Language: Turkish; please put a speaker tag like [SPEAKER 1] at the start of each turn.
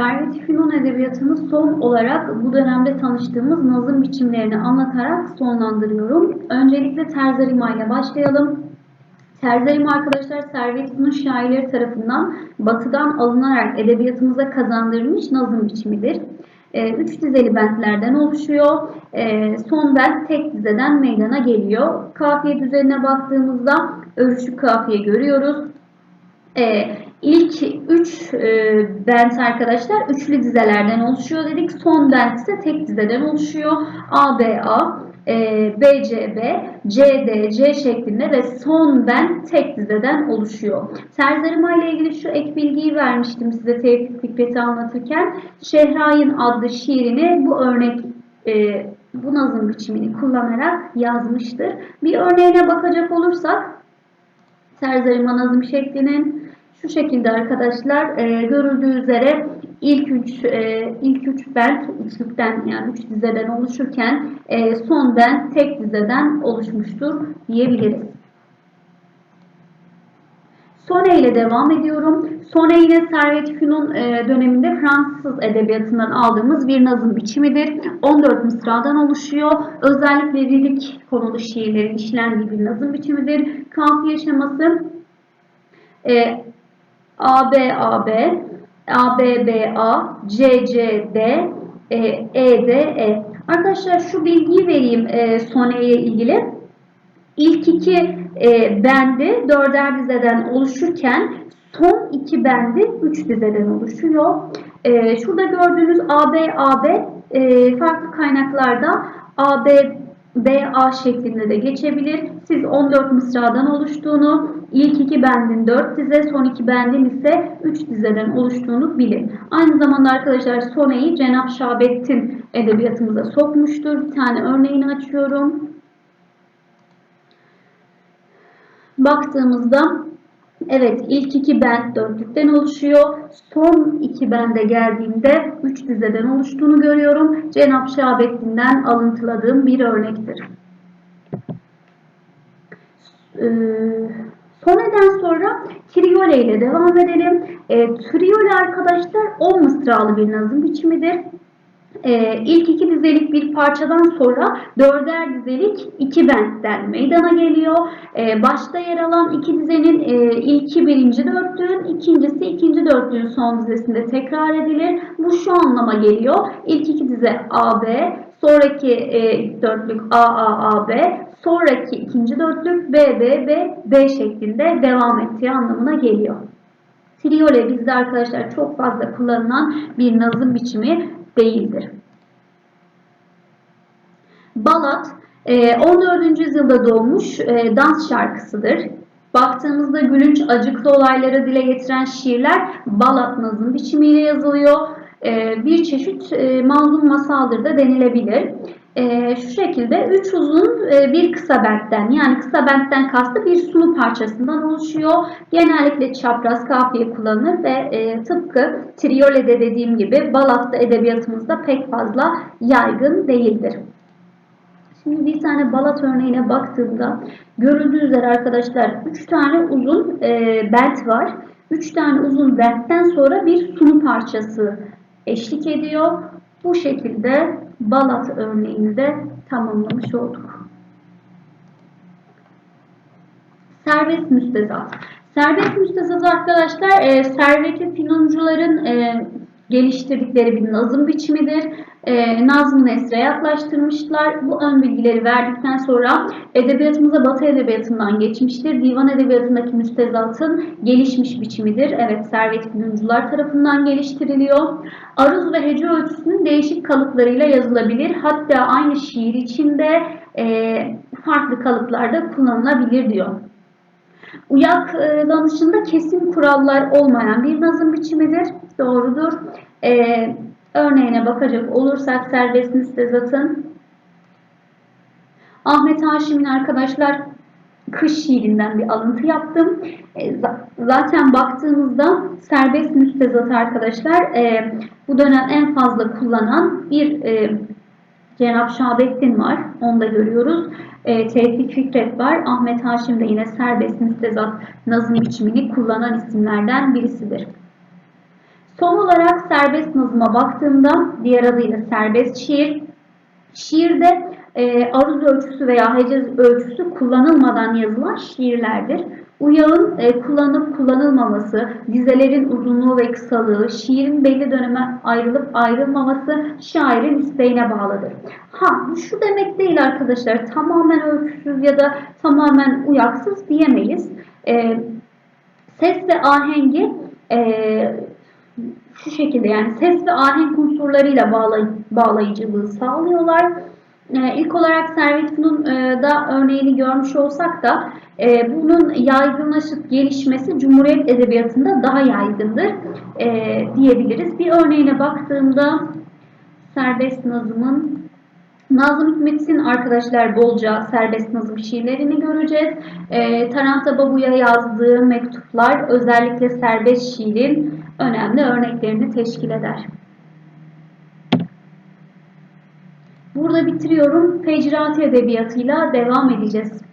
[SPEAKER 1] Servet Fünun Edebiyatı'nı son olarak bu dönemde tanıştığımız nazım biçimlerini anlatarak sonlandırıyorum. Öncelikle Terzarima ile başlayalım. Terzarima arkadaşlar Servet Fünun şairleri tarafından batıdan alınarak edebiyatımıza kazandırılmış nazım biçimidir. E, üç dizeli bentlerden oluşuyor. E, son bent tek dizeden meydana geliyor. Kafiye düzenine baktığımızda örüşük kafiye görüyoruz. E, ilk üç e, bent arkadaşlar üçlü dizelerden oluşuyor dedik. Son bent ise tek dizeden oluşuyor. A, B, A, e, B, C, şeklinde ve son bent tek dizeden oluşuyor. Terzarima ile ilgili şu ek bilgiyi vermiştim size Tevfik Fikret'i anlatırken. Şehrayın adlı şiirini bu örnek e, bu nazım biçimini kullanarak yazmıştır. Bir örneğine bakacak olursak Terzarima nazım şeklinin şu şekilde arkadaşlar e, görüldüğü üzere ilk üç e, ilk üç bent üçlükten yani üç dizeden oluşurken e, son bent tek dizeden oluşmuştur diyebiliriz. Sone ile devam ediyorum. Sone yine Servet Fünun e, döneminde Fransız edebiyatından aldığımız bir nazım biçimidir. 14 mısradan oluşuyor. Özellikle lirik konulu şiirlerin işlendiği bir nazım biçimidir. Kafiye şeması e, A, B, A, B, A, B, B, A, C, C, D, e, E, D, E. Arkadaşlar şu bilgiyi vereyim e, soneye ilgili. İlk iki e, bendi dörder dizeden oluşurken son iki bendi üç dizeden oluşuyor. E, şurada gördüğünüz A, B, A, B e, farklı kaynaklarda A, B, B, A şeklinde de geçebilir. Siz 14 mısradan oluştuğunu, ilk iki bendin 4 dize, son iki bendin ise 3 dizeden oluştuğunu bilin. Aynı zamanda arkadaşlar Sone'yi Cenab Şabettin edebiyatımıza sokmuştur. Bir tane örneğini açıyorum. Baktığımızda Evet ilk iki bend dörtlükten oluşuyor. Son iki bende geldiğimde üç dizeden oluştuğunu görüyorum. Cenab Şahabettin'den alıntıladığım bir örnektir. Ee, Soneden sonra Triole ile devam edelim. E, Triole arkadaşlar 10 mısralı bir nazım biçimidir. Ee, ilk iki dizelik bir parçadan sonra dörder dizelik iki bentten meydana geliyor. Ee, başta yer alan iki dizenin e, ilki birinci dörtlüğün, ikincisi ikinci dörtlüğün son dizesinde tekrar edilir. Bu şu anlama geliyor. İlk iki dize AB, sonraki e, dörtlük AA, AB, sonraki ikinci dörtlük B, B, B, B şeklinde devam ettiği anlamına geliyor. Triole bizde arkadaşlar çok fazla kullanılan bir nazım biçimi değildir. Balat 14. E, yüzyılda doğmuş e, dans şarkısıdır. Baktığımızda gülünç, acıklı olayları dile getiren şiirler Balat nazım biçimiyle yazılıyor. E, bir çeşit manzum masaldır da denilebilir. Şu şekilde üç uzun bir kısa bentten yani kısa bentten kastı bir sulu parçasından oluşuyor. Genellikle çapraz kafiye kullanılır ve tıpkı Triole'de dediğim gibi Balat'ta edebiyatımızda pek fazla yaygın değildir. Şimdi bir tane balat örneğine baktığımda görüldüğü üzere arkadaşlar 3 tane uzun e, bent var. 3 tane uzun bentten sonra bir sunu parçası eşlik ediyor. Bu şekilde balat örneğini de tamamlamış olduk. Serbest müstezat. Serbest müstezat arkadaşlar e, serveti finuncuların e, geliştirdikleri bir nazım biçimidir. E, nazım nesre yaklaştırmışlar. Bu ön bilgileri verdikten sonra edebiyatımıza Batı edebiyatından geçmiştir. Divan edebiyatındaki müstezatın gelişmiş biçimidir. Evet, servet bilimciler tarafından geliştiriliyor. Aruz ve hece ölçüsünün değişik kalıplarıyla yazılabilir. Hatta aynı şiir içinde e, farklı kalıplarda kullanılabilir diyor. Uyaklanışında kesin kurallar olmayan bir nazım biçimidir. Doğrudur. Ee, örneğine bakacak olursak serbest müstezatın Ahmet Haşim'in arkadaşlar kış şiirinden bir alıntı yaptım. E, zaten baktığımızda serbest müstezat arkadaşlar e, bu dönem en fazla kullanan bir e, Cenab Şahabettin var. Onu da görüyoruz. E, Tevfik Fikret var. Ahmet Haşim de yine serbest müstezat nazım biçimini kullanan isimlerden birisidir. Son olarak serbest nazıma baktığımda diğer adıyla serbest şiir. Şiirde e, aruz ölçüsü veya hecez ölçüsü kullanılmadan yazılan şiirlerdir. Uyağın e, kullanıp kullanılmaması, dizelerin uzunluğu ve kısalığı, şiirin belli döneme ayrılıp ayrılmaması şairin isteğine bağlıdır. Ha şu demek değil arkadaşlar tamamen ölçüsüz ya da tamamen uyaksız diyemeyiz. E, ses ve ahengi e, şu şekilde yani ses ve ahenk unsurlarıyla bağlay bağlayıcılığı sağlıyorlar. E, ilk olarak Servet-Fünun e, da örneğini görmüş olsak da e, bunun yaygınlaşıp gelişmesi Cumhuriyet Edebiyatı'nda daha yaygındır e, diyebiliriz. Bir örneğine baktığımda serbest nazımın Nazım Hikmet'in arkadaşlar bolca serbest nazım şiirlerini göreceğiz. E, Taranta Babu'ya yazdığı mektuplar özellikle serbest şiirin önemli örneklerini teşkil eder. Burada bitiriyorum. Fecrati edebiyatıyla devam edeceğiz.